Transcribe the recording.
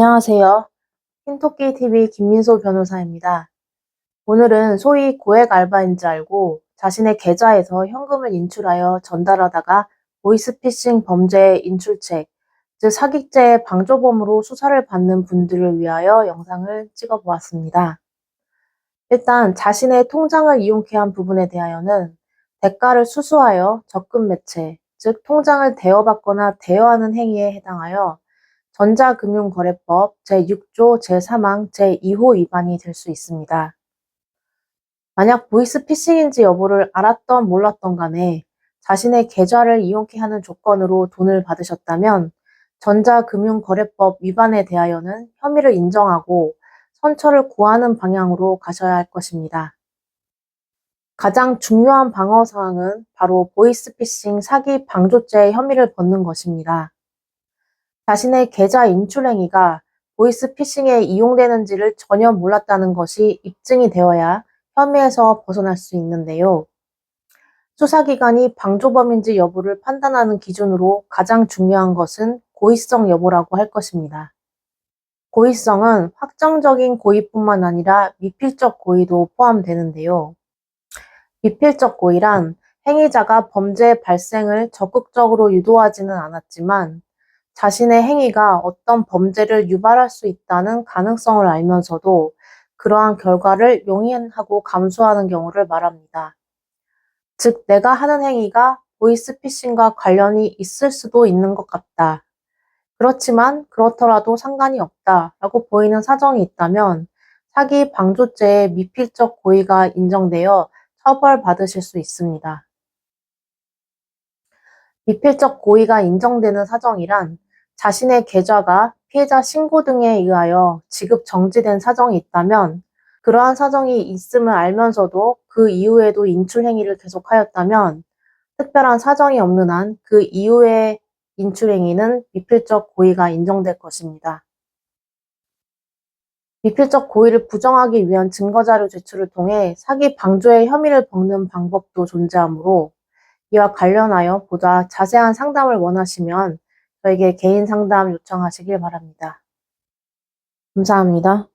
안녕하세요. 흰토끼 TV 김민소 변호사입니다. 오늘은 소위 고액 알바인 줄 알고 자신의 계좌에서 현금을 인출하여 전달하다가 보이스피싱 범죄의 인출책, 즉 사기죄의 방조범으로 수사를 받는 분들을 위하여 영상을 찍어 보았습니다. 일단 자신의 통장을 이용케 한 부분에 대하여는 대가를 수수하여 적금 매체, 즉 통장을 대여받거나 대여하는 행위에 해당하여 전자금융거래법 제6조 제3항 제2호 위반이 될 수 있습니다. 만약 보이스 피싱인지 여부를 알았던 몰랐던 간에 자신의 계좌를 이용케 하는 조건으로 돈을 받으셨다면 전자금융거래법 위반에 대하여는 혐의를 인정하고 선처를 구하는 방향으로 가셔야 할 것입니다. 가장 중요한 방어 사항은 바로 보이스피싱 사기 방조죄의 혐의를 벗는 것입니다. 자신의 계좌 인출 행위가 보이스피싱에 이용되는지를 전혀 몰랐다는 것이 입증이 되어야 혐의에서 벗어날 수 있는데요. 수사기관이 방조범인지 여부를 판단하는 기준으로 가장 중요한 것은 고의성 여부라고 할 것입니다. 고의성은 확정적인 고의뿐만 아니라 미필적 고의도 포함되는데요. 미필적 고의란 행위자가 범죄 발생을 적극적으로 유도하지는 않았지만 자신의 행위가 어떤 범죄를 유발할 수 있다는 가능성을 알면서도 그러한 결과를 용인하고 감수하는 경우를 말합니다. 즉, 내가 하는 행위가 보이스피싱과 관련이 있을 수도 있는 것 같다. 그렇지만 그렇더라도 상관이 없다 라고 보이는 사정이 있다면 사기 방조죄의 미필적 고의가 인정되어 처벌받으실 수 있습니다. 미필적 고의가 인정되는 사정이란 자신의 계좌가 피해자 신고 등에 의하여 지급 정지된 사정이 있다면 그러한 사정이 있음을 알면서도 그 이후에도 인출 행위를 계속하였다면 특별한 사정이 없는 한 그 이후의 인출 행위는 미필적 고의가 인정될 것입니다. 미필적 고의를 부정하기 위한 증거자료 제출을 통해 사기 방조의 혐의를 벗는 방법도 존재하므로 이와 관련하여 보다 자세한 상담을 원하시면 저에게 개인 상담 요청하시길 바랍니다. 감사합니다.